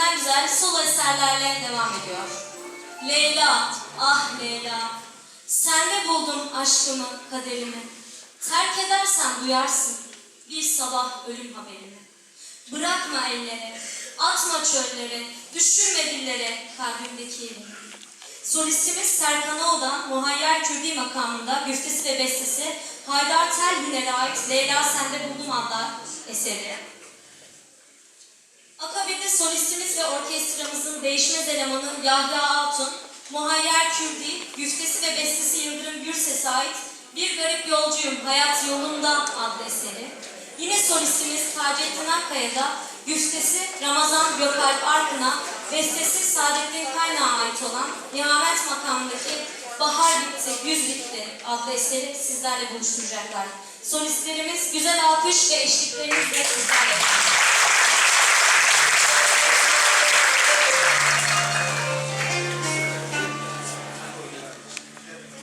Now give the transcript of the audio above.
birbirinden güzel solo eserlerle devam ediyor. Leyla, ah Leyla, sen sende buldum aşkımı, kaderimi. Terk edersen duyarsın bir sabah ölüm haberini. Bırakma ellere, atma çöllere, düşürme dillere kalbimdeki elini. Solistimiz Serkan Oğdan, Muhayyer Kürdi makamında güftesi ve bestesi Haydar Telgin'e ait Leyla Sende Buldum adlı eseri. Solistimiz ve orkestramızın değişmez elemanı Yahya Altun, Muhayyer Kürdi, güftesi ve bestesi Yıldırım Gürses'e ait Bir Garip Yolcuyum Hayat Yolunda adlı eseri. Yine solistimiz Taceddin Akkaya'da güftesi Ramazan Gökalp Arkın'a, bestesi Saadettin Kaynağ'a ait olan Nihamet makamındaki Bahar Bitti, Güz Bitti adlı sizlerle buluşturacaklar. Solistlerimiz güzel alkış ve eşliklerinizle sizlerle.